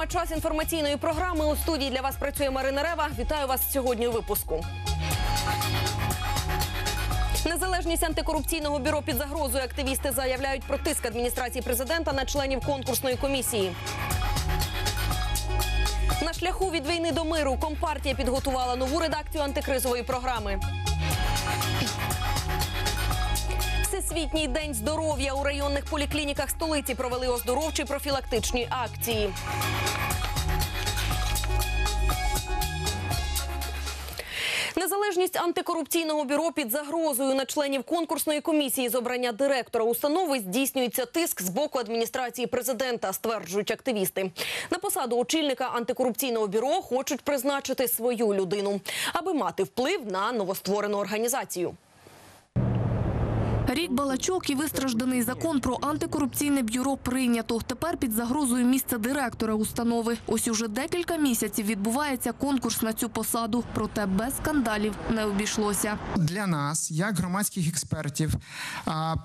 Гамма час інформаційної програми. У студії для вас працює Марина Рева. Вітаю вас сьогодні у випуску. Незалежність антикорупційного бюро під загрозою активісти заявляють про тиск адміністрації президента на членів конкурсної комісії. На шляху від війни до миру компартія підготувала нову редакцію антикризової програми. Всесвітній день здоров'я у районних поліклініках столиці провели оздоровчі профілактичні акції. Незалежність антикорупційного бюро під загрозою на членів конкурсної комісії з обрання директора установи здійснюється тиск з боку адміністрації президента, стверджують активісти. На посаду очільника антикорупційного бюро хочуть призначити свою людину, аби мати вплив на новостворену організацію. Рік балачок і вистражданий закон про антикорупційне бюро прийнято. Тепер під загрозою місце директора установи. Ось уже декілька місяців відбувається конкурс на цю посаду. Проте без скандалів не обійшлося. для нас, як громадських експертів,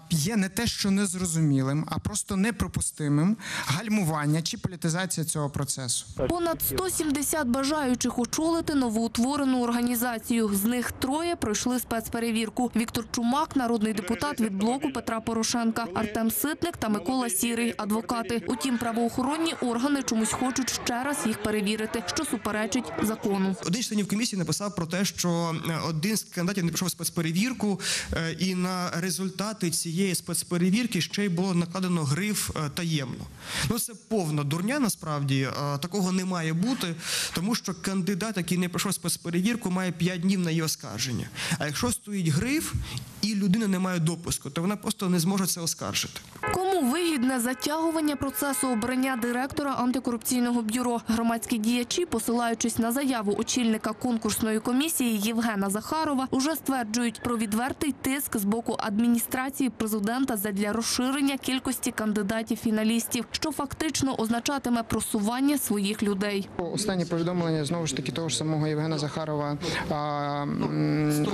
є не те, що незрозумілим, а просто неприпустимим гальмування чи політизація цього процесу. Понад 170 бажаючих очолити новоутворену організацію. З них троє пройшли спецперевірку. Віктор Чумак, народний депутат від блоку Петра Порошенка, Артем Ситник та Микола Сірий, адвокати. Утім, правоохоронні органи чомусь хочуть ще раз їх перевірити, що суперечить закону. Один з членів комісії написав про те, що е, один з кандидатів не пройшов спецперевірку, е, і на результати цієї спецперевірки ще й було накладено гриф е, таємно. Ну це повна дурня. Насправді такого не має бути, тому що кандидат, який не пройшов спецперевірку, має 5 днів на її оскарження. А якщо стоїть гриф і людина не має допуску, то вона просто не зможе це оскаржити. Кому вигідне затягування процесу обрання директора антикорупційного бюро? Громадські діячі, посилаючись на заяву очільника конкурсної комісії Євгена Захарова, уже стверджують про відвертий тиск з боку адміністрації президента задля розширення кількості кандидатів-фіналістів, що фактично означатиме просування своїх людей. Останнє повідомлення знову ж таки того ж самого Євгена Захарова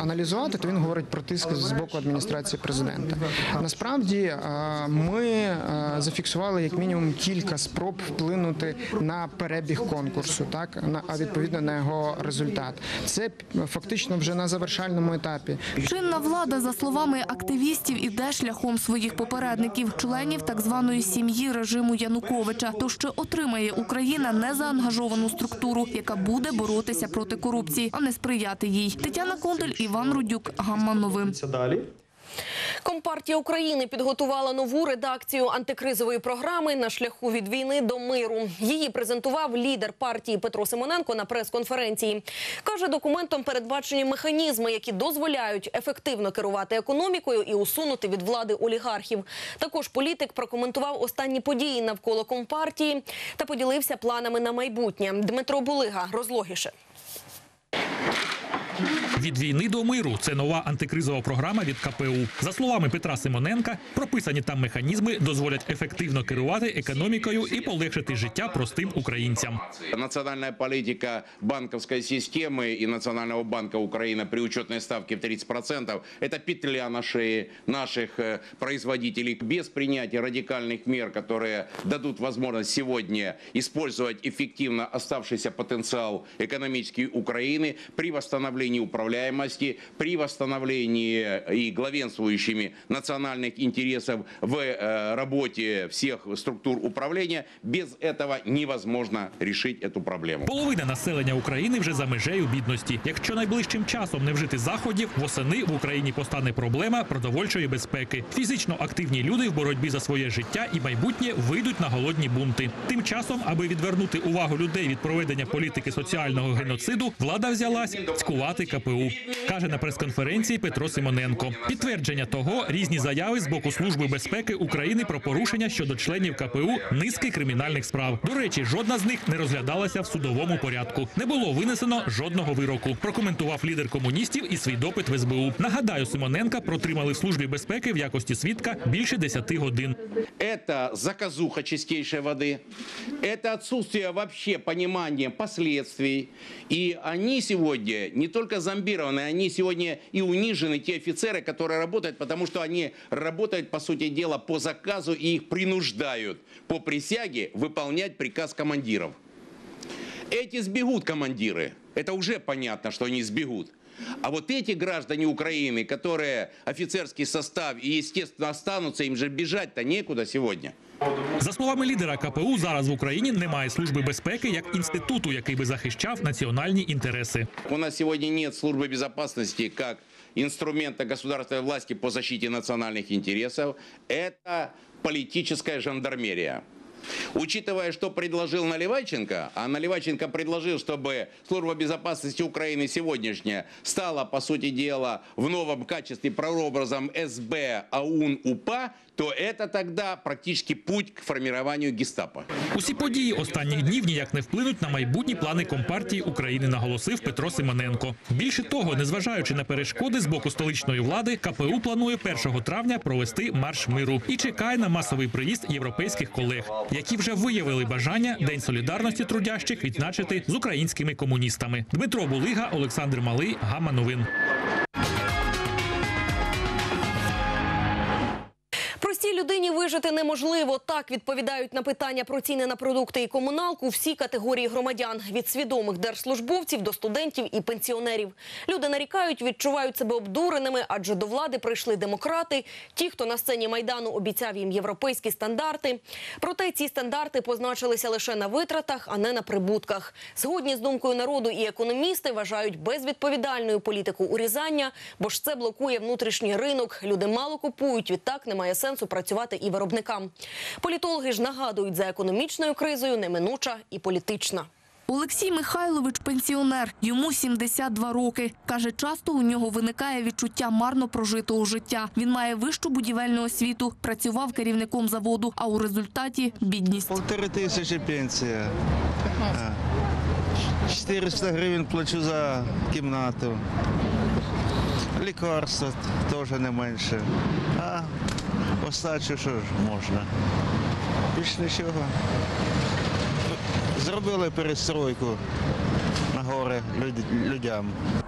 аналізувати, то він говорить про тиск з боку адміністрації президента. Насправді ми зафіксували як мінімум кілька спроб вплинути на перебіг конкурсу, так на а відповідно на його результат. Це фактично вже на завершальному етапі. Чинна влада, за словами активістів, іде шляхом своїх попередників, членів так званої сім'ї режиму Януковича. То що отримає Україна незаангажовану структуру, яка буде боротися проти корупції, а не сприяти їй. Тетяна Кондель, Іван Рудюк, Гамма Новин. Компартія України підготувала нову редакцію антикризової програми на шляху від війни до миру. Її презентував лідер партії Петро Симоненко на прес-конференції. Каже, документом передбачені механізми, які дозволяють ефективно керувати економікою і усунути від влади олігархів. Також політик прокоментував останні події навколо компартії та поділився планами на майбутнє. Дмитро Булига розлогіше. Від війни до миру це нова антикризова програма від КПУ. За словами Петра Симоненка, прописані там механізми дозволять ефективно керувати економікою і полегшити життя простим українцям. Национальная политика банковской системы и Национального банка Украины при учетной ставке в 30% – это петля на шее наших э, производителей. Без принятия радикальных мер, которые дадут возможность сегодня использовать эффективно оставшийся потенциал экономический Украины при восстановлении управляемости, при восстановлении и главенствующими национальных интересов в э, работе всех структур управления, без этого невозможно решить эту проблему. Половина населення України вже за межею бідності. Якщо найближчим часом не вжити заходів, восени в Україні постане проблема продовольчої безпеки. Фізично активні люди в боротьбі за своє життя і майбутнє вийдуть на голодні бунти. Тим часом, аби відвернути увагу людей від проведення політики соціального геноциду, влада взялась цькувати КПУ, каже на прес-конференції Петро Симоненко. Підтвердження того різні заяви з боку Служби безпеки України про порушення щодо членів КПУ низки кримінальних справ. До речі, жодна з них не розглядалася в судовому порядку. Не було винесено жодного вироку. Прокоментував лідер комуністів і свій допит в СБУ. Нагадаю, Симоненка протримали в службі безпеки в якості свідка більше 10 годин. Это заказуха чистейшей воды, это отсутствие вообще понимания последствий. И они сегодня не только настолько зомбированы, они сегодня и унижены, те офицеры, которые работают, потому что они работают, по сути дела, по заказу и их принуждают по присяге выполнять приказ командиров. Эти сбегут командиры. Это уже понятно, что они сбегут. А вот эти граждане Украины, которые офицерский состав и, естественно, останутся, им же бежать-то некуда сегодня. За словами лідера КПУ, зараз в Україні немає служби безпеки як інституту, який би захищав національні інтереси. У нас сегодня нет службы безопасности как инструмента государственной власти по защите национальных интересов. Это политическая жандармерия. Учитывая, что предложил Наливайченко, а Наливайченко предложил, чтобы служба безопасности Украины сегодняшняя стала, по сути дела, в новом качестве прообразом СБ, АУН, УПА, то это тогда практически путь к формированию гестапо. Усі події останніх днів ніяк не вплинуть на майбутні плани Компартії України, наголосив Петро Симоненко. Більше того, незважаючи на перешкоди з боку столичної влади, КПУ планує 1 травня провести марш миру і чекає на масовий приїзд європейських колег, які вже виявили бажання День солідарності трудящих відзначити з українськими комуністами. Дмитро Булига, Олександр Малий, Гама Новин. Вижити неможливо. Так відповідають на питання про ціни на продукти і комуналку всі категорії громадян від свідомих держслужбовців до студентів і пенсіонерів. Люди нарікають, відчувають себе обдуреними, адже до влади прийшли демократи. Ті, хто на сцені майдану обіцяв їм європейські стандарти. Проте ці стандарти позначилися лише на витратах, а не на прибутках. Згодні з думкою народу і економісти вважають безвідповідальною політику урізання, бо ж це блокує внутрішній ринок. Люди мало купують. Відтак немає сенсу працювати і виробникам. Політологи ж нагадують, за економічною кризою неминуча і політична. Олексій Михайлович пенсіонер, йому 72 роки. Каже, часто у нього виникає відчуття марно прожитого життя. Він має вищу будівельну освіту, працював керівником заводу, а у результаті бідність. Полтори тисячі пенсія. А. 400 гривень плачу за кімнату. Лікарства теж не менше. А остачу що ж можна? Більш нічого. Зробили перестройку на горе людям.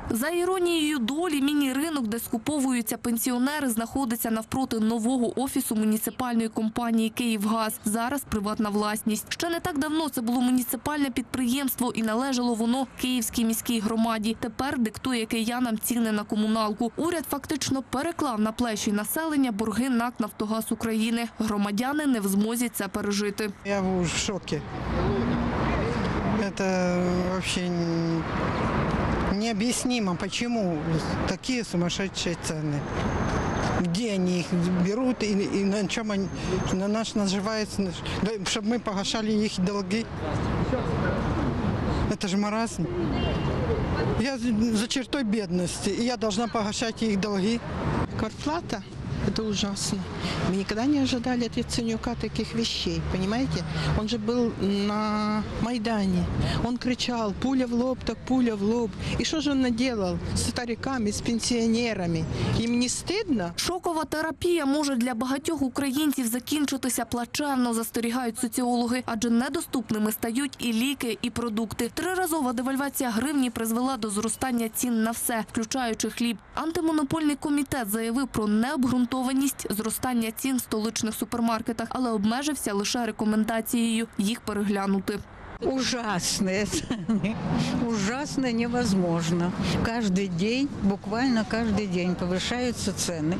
За іронією долі, міні-ринок, де скуповуються пенсіонери, знаходиться навпроти нового офісу муніципальної компанії «Київгаз». Зараз приватна власність. Ще не так давно це було муніципальне підприємство і належало воно Київській міській громаді. Тепер диктує киянам ціни на комуналку. Уряд фактично переклав на плечі населення борги НАК «Нафтогаз України». Громадяни не в змозі це пережити. Я в. Это вообще н- необъяснимо, почему такие сумасшедшие цены. Где они их берут и, и на чем они на нас наживаются, чтобы мы погашали их долги. Это же маразм. Я за за чертой бедности, и я должна погашать их долги. Квартплата – это ужасно. Мы никогда не ожидали от Яценюка таких вещей, понимаете? Он же был на Майдане. Он кричал «пуля в лоб, так пуля в лоб». И что же он наделал с стариками, с пенсионерами? Им не стыдно? Шокова терапія може для багатьох українців закінчитися плачевно, застерігають соціологи, адже недоступними стають і ліки, і продукти. Триразова девальвація гривні призвела до зростання цін на все, включаючи хліб. Антимонопольний комітет заявив про необґрунтованість зростання цін в столичних супермаркетах, але обмежився лише рекомендацією їх переглянути. Ужасные цены. Ужасно невозможно. Каждый день, буквально каждый день повышаются цены.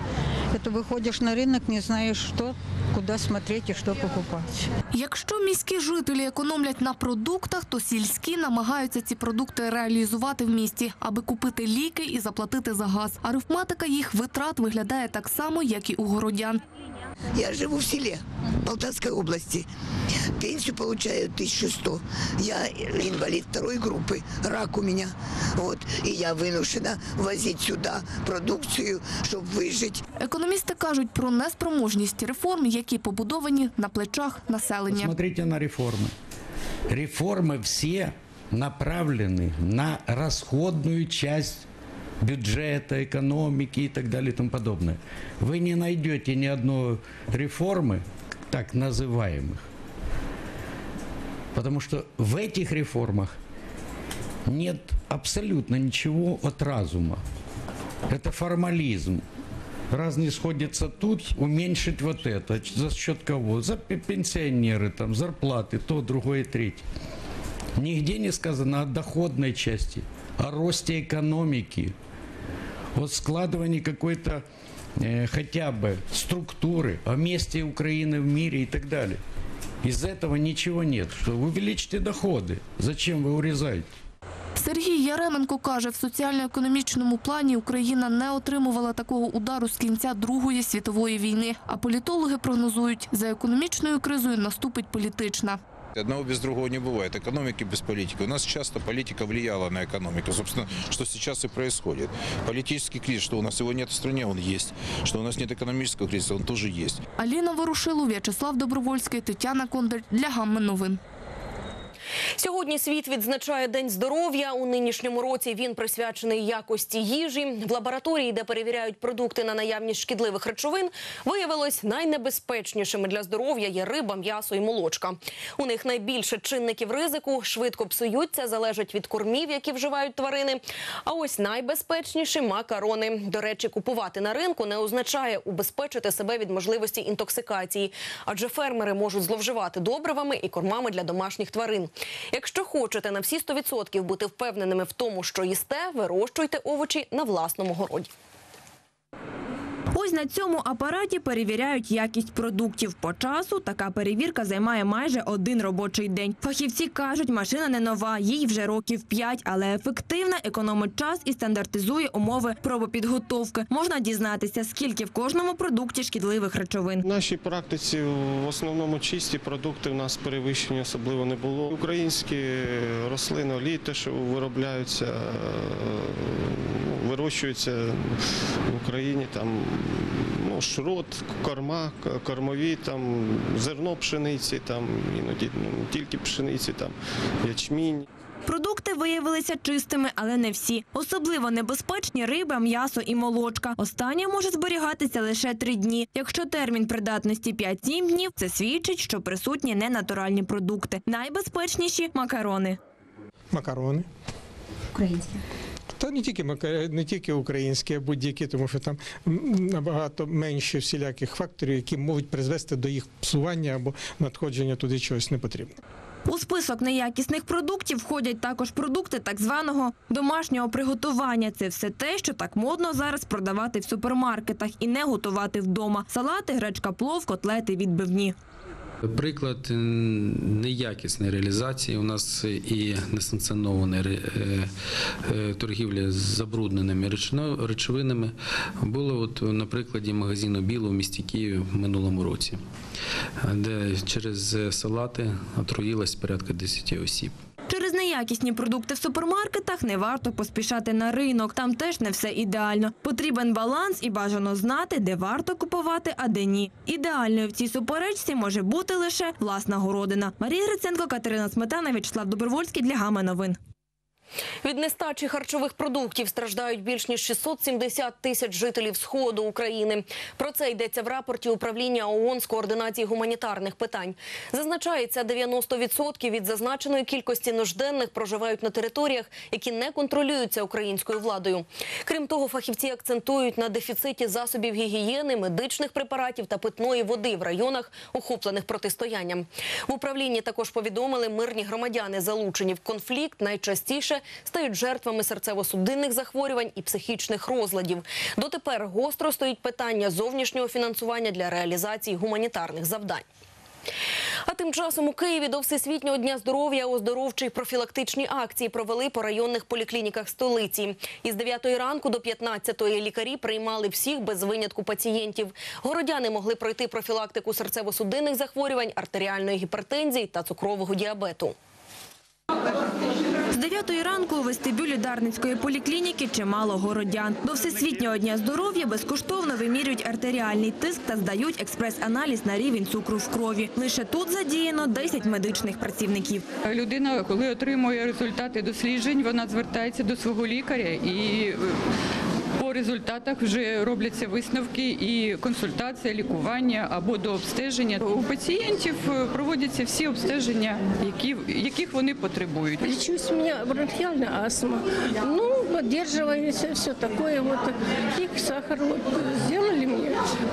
Это выходишь на рынок, не знаешь, что, куда смотреть и что покупать. Якщо міські жителі економлять на продуктах, то сільські намагаються ці продукти реалізувати в місті, аби купити ліки і заплатити за газ. Арифметика їх витрат виглядає так само, як і у городян. Я живу в селе Полтавской области. Пенсию получаю 1100. Я инвалид второй группы, рак у меня. Вот. И я вынуждена возить сюда продукцию, чтобы выжить. Економісти кажуть про неспроможність реформ, які побудовані на плечах населення. Смотрите на реформы. Реформы все направлены на расходную часть Бюджета, экономики и так далее и тому подобное. Вы не найдете ни одной реформы, так называемых. Потому что в этих реформах нет абсолютно ничего от разума. Это формализм. Раз не сходится тут, уменьшить вот это. За счет кого? За пе- пенсионеры, там, зарплаты, то, другое, третье. Нигде не сказано о доходной части, о росте экономики, о складывании какой-то э, хотя бы структуры, о месте Украины в мире и так далее. Из этого ничего нет. Что вы увеличите доходы. Зачем вы урезаете? Сергій Яременко каже, в соціально-економічному плані Україна не отримувала такого удару з кінця Другої світової війни. А політологи прогнозують, за економічною кризою наступить політична. Одного без другого не бывает. Экономики без политики. У нас часто политика влияла на экономику. Собственно, что сейчас и происходит. Политический кризис, что у нас его нет в стране, он есть. Что у нас нет экономического кризиса, он тоже есть. Аліна Ворушило, В'ячеслав Добровольський, Тетяна Кондаль для Гамми новин. Сьогодні світ відзначає День здоров'я. У нинішньому році він присвячений якості їжі. В лабораторії, де перевіряють продукти на наявність шкідливих речовин, виявилось найнебезпечнішими для здоров'я є риба, м'ясо і молочка. У них найбільше чинників ризику, швидко псуються, залежать від кормів, які вживають тварини. А ось найбезпечніші макарони. До речі, купувати на ринку не означає убезпечити себе від можливості інтоксикації, адже фермери можуть зловживати добривами і кормами для домашніх тварин. Якщо хочете на всі 100% бути впевненими в тому, що їсте, вирощуйте овочі на власному городі. Ось на цьому апараті перевіряють якість продуктів. По часу така перевірка займає майже один робочий день. Фахівці кажуть, машина не нова, їй вже років 5, але ефективна, економить час і стандартизує умови пробопідготовки. Можна дізнатися, скільки в кожному продукті шкідливих речовин. В нашій практиці в основному чисті продукти в нас перевищення особливо не було. Українські рослини, олії, те, що виробляються, ну, вирощуються в Україні, там ну, шрот, корма, кормові, там зерно пшениці, там іноді ну, не тільки пшениці, там ячмінь. Продукти виявилися чистими, але не всі. Особливо небезпечні риба, м'ясо і молочка. Останнє може зберігатися лише три дні. Якщо термін придатності 5-7 днів, це свідчить, що присутні ненатуральні продукти. Найбезпечніші макарони. Макарони. Українські. Та не тільки не тільки українські, а будь-які, тому що там набагато менше всіляких факторів, які можуть призвести до їх псування або надходження туди чогось непотрібного. У список неякісних продуктів входять також продукти так званого домашнього приготування. Це все те, що так модно зараз продавати в супермаркетах і не готувати вдома. Салати, гречка, плов, котлети, відбивні. Приклад е, неякісної реалізації у нас і несанкціонованої е, е, торгівлі з забрудненими речовинами було от на прикладі магазину Біло в місті Києві в минулому році, де через салати отруїлось порядка 10 осіб. Через неякісні продукти в супермаркетах не варто поспішати на ринок. Там теж не все ідеально. Потрібен баланс і бажано знати, де варто купувати, а де ні. Ідеальною в цій суперечці може бути лише власна городина. Марія Гриценко, Катерина Сметана, Вячеслав Добровольський для Гама новин. Від нестачі харчових продуктів страждають більш ніж 670 тисяч жителів сходу України. Про це йдеться в рапорті управління ООН з координації гуманітарних питань. Зазначається, 90% від зазначеної кількості нужденних проживають на територіях, які не контролюються українською владою. Крім того, фахівці акцентують на дефіциті засобів гігієни, медичних препаратів та питної води в районах, охоплених протистоянням. В управлінні також повідомили, мирні громадяни, залучені в конфлікт, найчастіше стають жертвами серцево-судинних захворювань і психічних розладів. Дотепер гостро стоїть питання зовнішнього фінансування для реалізації гуманітарних завдань. А тим часом у Києві до Всесвітнього дня здоров'я оздоровчі профілактичні акції провели по районних поліклініках столиці. Із 9 ранку до 15 лікарі приймали всіх без винятку пацієнтів. Городяни могли пройти профілактику серцево-судинних захворювань, артеріальної гіпертензії та цукрового діабету. З 9 ранку у вестибюлі Дарницької поліклініки чимало городян. До Всесвітнього дня здоров'я безкоштовно вимірюють артеріальний тиск та здають експрес-аналіз на рівень цукру в крові. Лише тут задіяно 10 медичних працівників. Людина, коли отримує результати досліджень, вона звертається до свого лікаря і по результатах вже робляться висновки і консультація, лікування або до обстеження. У пацієнтів е, проводяться всі обстеження, які, яких вони потребують. Лічусь у мене бронхіальна астма. Ну, поддерживаемся, все такое вот. їх сахар сделали мне.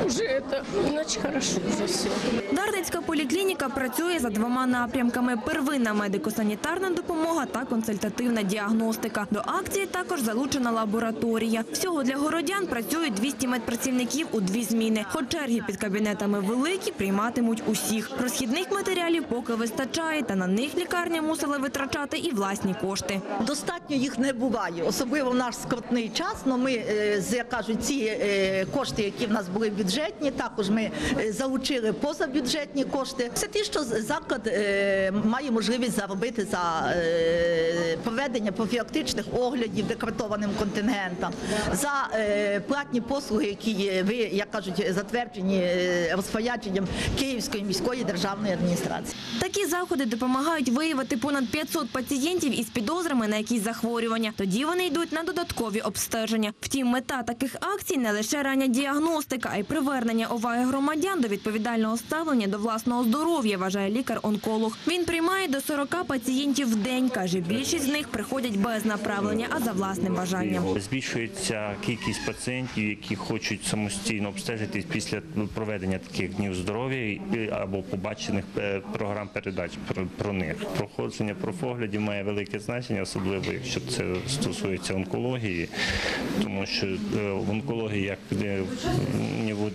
Уже это, иначе хорошо уже все. Дарницька поліклініка працює за двома напрямками: первинна медико-санітарна допомога та консультативна діагностика. До акції також залучена лабораторія. Всього для городян працюють 200 медпрацівників у дві зміни. Хоч черги під кабінетами великі, прийматимуть усіх. Розхідних матеріалів поки вистачає, та на них лікарня мусила витрачати і власні кошти. Достатньо їх не буває, особливо в наш скрутний час. Ну ми е, з- як кажуть, ці е, кошти, які в нас були бюджетні, також ми е, залучили позабюджетні кошти. Це ті, що заклад е, має можливість заробити за е, проведення профілактичних оглядів декретованим контингентам, за платні послуги, які ви як кажуть, затверджені розпорядженням Київської міської державної адміністрації. Такі заходи допомагають виявити понад 500 пацієнтів із підозрами на якісь захворювання. Тоді вони йдуть на додаткові обстеження. Втім, мета таких акцій не лише рання діагностика, а й привернення уваги громадян до відповідального ставлення до власного здоров'я, вважає лікар-онколог. Він приймає до 40 пацієнтів в день. каже, більшість з них приходять без направлення, а за власним бажанням. Збільшується кількість пацієнтів, які хочуть самостійно обстежитись після проведення таких днів здоров'я або побачених е, програм передач про, них. Проходження профоглядів має велике значення, особливо якщо це стосується онкології, тому що е, в онкології, як е,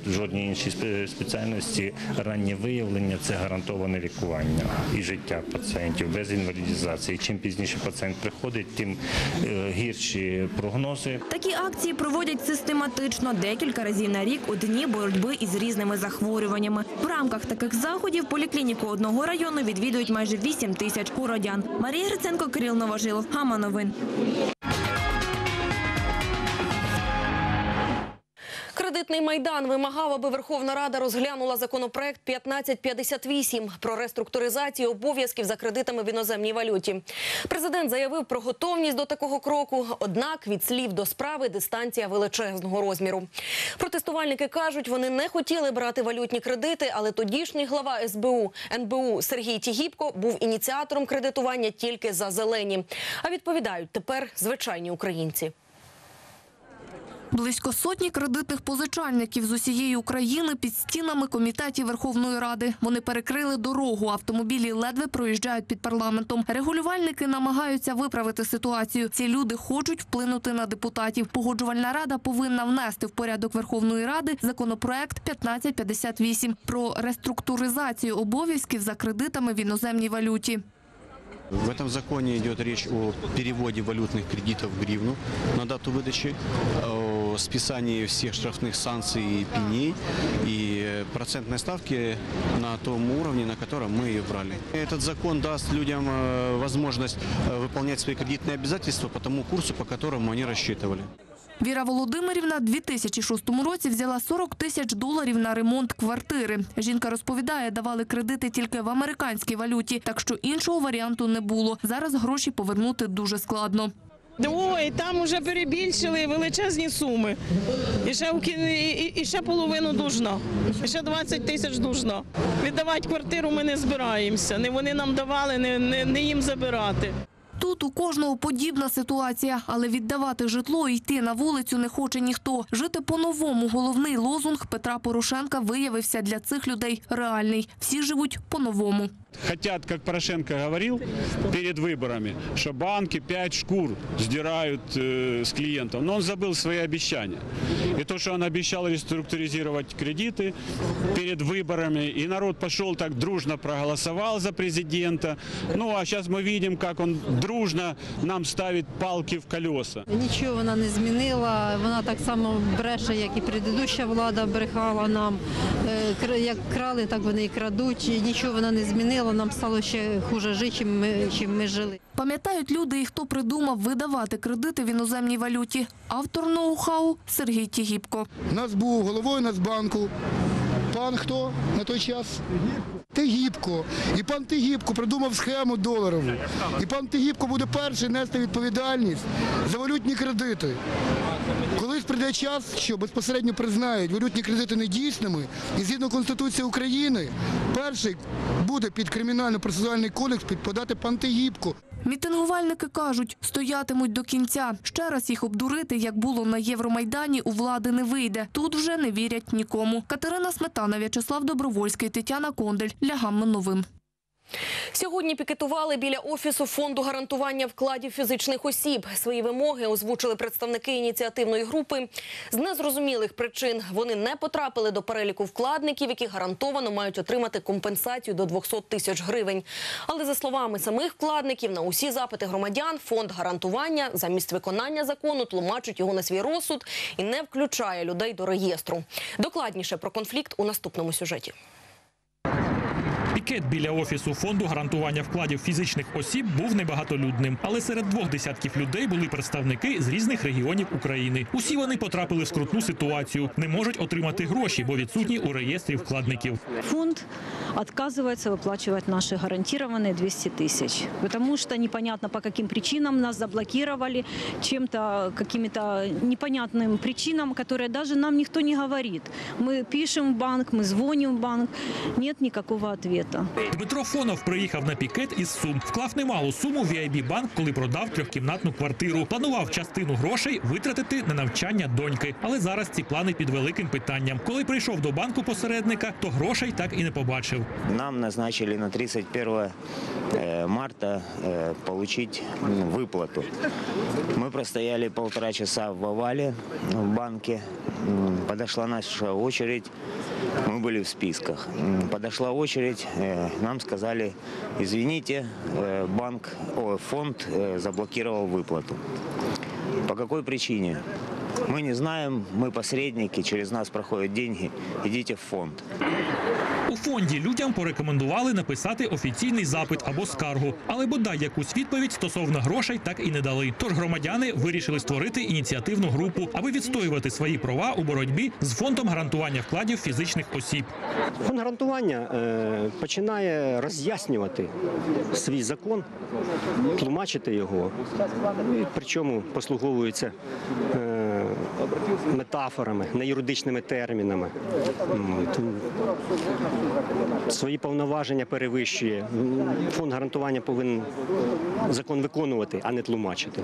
в жодній іншій спе- спеціальності, раннє виявлення це гарантоване лікування і життя пацієнтів без інвалідізації. Чим пізніше пацієнт приходить, тим е, гірші прогнози. Такі акції проводять систематично декілька разів на рік у дні боротьби із різними захворюваннями. В рамках таких заходів поліклініку одного району відвідують майже 8 тисяч городян. Марія Гриценко, Кирил Новожилов. Гама новин. Кредитний майдан вимагав, аби Верховна Рада розглянула законопроект 1558 про реструктуризацію обов'язків за кредитами в іноземній валюті. Президент заявив про готовність до такого кроку. Однак від слів до справи дистанція величезного розміру. Протестувальники кажуть, вони не хотіли брати валютні кредити, але тодішній глава СБУ НБУ Сергій Тігіпко був ініціатором кредитування тільки за зелені. А відповідають тепер звичайні українці. Близько сотні кредитних позичальників з усієї України під стінами комітетів Верховної Ради. Вони перекрили дорогу. Автомобілі ледве проїжджають під парламентом. Регулювальники намагаються виправити ситуацію. Ці люди хочуть вплинути на депутатів. Погоджувальна рада повинна внести в порядок Верховної Ради законопроект 1558 про реструктуризацію обов'язків за кредитами в іноземній валюті. В этом законе идет речь о переводе валютных кредитов в гривну на дату выдачи, о списании всех штрафных санкций и пеней и э, процентной ставки на том уровне, на котором мы ее брали. Этот закон даст людям э, возможность э, выполнять свои кредитные обязательства по тому курсу, по которому они рассчитывали. Віра Володимирівна 2006 році взяла 40 тисяч доларів на ремонт квартири. Жінка розповідає, давали кредити тільки в американській валюті, так що іншого варіанту не було. Зараз гроші повернути дуже складно. Ой, там вже перебільшили величезні суми. І ще, і- і ще половину дужно. І ще 20 тисяч дужно. Віддавати квартиру ми не збираємося. Не вони нам давали, не, не, не їм забирати. Тут у кожного подібна ситуація, але віддавати житло і йти на вулицю не хоче ніхто. Жити по-новому – головний лозунг Петра Порошенка виявився для цих людей реальний. Всі живуть по-новому Хотят, как Порошенко говорил перед выборами, что банки 5 шкур сдирают э, с клиентов. Но он забыл свои обещания. И то, что он обещал реструктуризировать кредиты перед выборами, и народ пошел так дружно проголосовал за президента. Ну, а сейчас мы видим, как он дружно нам ставит палки в колеса. Нічого вона не змінила. Вона так само бреше, як і предыдуща влада брехала нам. Е, кр- Як крали, так вони і крадуть. І Нічого вона не змінила. Нам стало ще хуже жити, чим ми, чим ми жили. Пам'ятають люди, і хто придумав видавати кредити в іноземній валюті. Автор ноу-хау Сергій Тігіпко. У нас був головою Нацбанку. Пан хто на той час? Тегіпко. І пан Тегіпко придумав схему доларову. І пан Тегіпко буде перший нести відповідальність за валютні кредити. Колись прийде час, що безпосередньо признають валютні кредити недійсними, і згідно Конституції України, перший буде під кримінально-процесуальний кодекс підпадати пан Тигіпко. Мітингувальники кажуть, стоятимуть до кінця. Ще раз їх обдурити, як було на Євромайдані, у влади не вийде. Тут вже не вірять нікому. Катерина Сметана, В'ячеслав Добровольський, Тетяна Кондель. Для Гамми новин. Сьогодні пікетували біля офісу фонду гарантування вкладів фізичних осіб. Свої вимоги озвучили представники ініціативної групи. З незрозумілих причин вони не потрапили до переліку вкладників, які гарантовано мають отримати компенсацію до 200 тисяч гривень. Але за словами самих вкладників, на усі запити громадян фонд гарантування замість виконання закону тлумачить його на свій розсуд і не включає людей до реєстру. Докладніше про конфлікт у наступному сюжеті. Пікет біля офісу фонду гарантування вкладів фізичних осіб був небагатолюдним, але серед двох десятків людей були представники з різних регіонів України. Усі вони потрапили в скрутну ситуацію, не можуть отримати гроші, бо відсутні у реєстрі вкладників. Фонд отказывается выплачивать наши гарантированные 200 тысяч, потому что непонятно по каким причинам нас заблокировали, чем-то, какими-то непонятным причинам, которые даже нам никто не говорит. Мы пишем в банк, мы звоним в банк, нет никакого ответа. Дмитро Фонов приїхав на пікет із Сум. Вклав немалу суму в VIB банк, коли продав трьохкімнатну квартиру. Планував частину грошей витратити на навчання доньки. Але зараз ці плани під великим питанням. Коли прийшов до банку посередника, то грошей так і не побачив. Нам назначили на 31 э, марта э, получить м, выплату. Мы простояли полтора часа в овале в банке. М, Подошла наша очередь. Мы были в списках. Подошла очередь, э, нам сказали, извините, э, банк, о, фонд э, заблокировал выплату. По какой причине? Мы не знаем, мы посредники, через нас проходят деньги, идите в фонд. У фонді людям порекомендували написати офіційний запит або скаргу, але бодай якусь відповідь стосовно грошей так і не дали. Тож громадяни вирішили створити ініціативну групу, аби відстоювати свої права у боротьбі з фондом гарантування вкладів фізичних осіб. Фонд гарантування е, починає роз'яснювати свій закон, тлумачити його, причому послуговується метафорами, неюридичними термінами. Свої повноваження перевищує. Фонд гарантування повинен закон виконувати, а не тлумачити.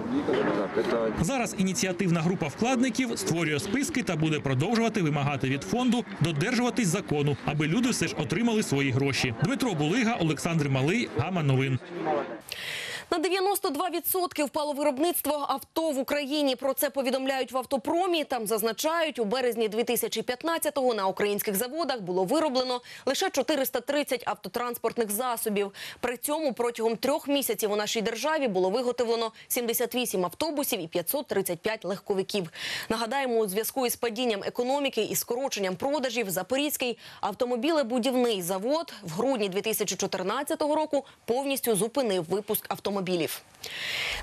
Зараз ініціативна група вкладників створює списки та буде продовжувати вимагати від фонду додержуватись закону, аби люди все ж отримали свої гроші. Дмитро Булига, Олександр Малий, Гама новин. На 92% впало виробництво авто в Україні. Про це повідомляють в автопромі. Там зазначають, у березні 2015-го на українських заводах було вироблено лише 430 автотранспортних засобів. При цьому протягом трьох місяців у нашій державі було виготовлено 78 автобусів і 535 легковиків. Нагадаємо, у зв'язку із падінням економіки і скороченням продажів Запорізький автомобілебудівний завод в грудні 2014 року повністю зупинив випуск автомобілів.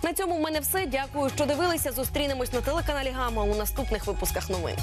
На цьому в мене все. Дякую, що дивилися. Зустрінемось на телеканалі Гама у наступних випусках новин.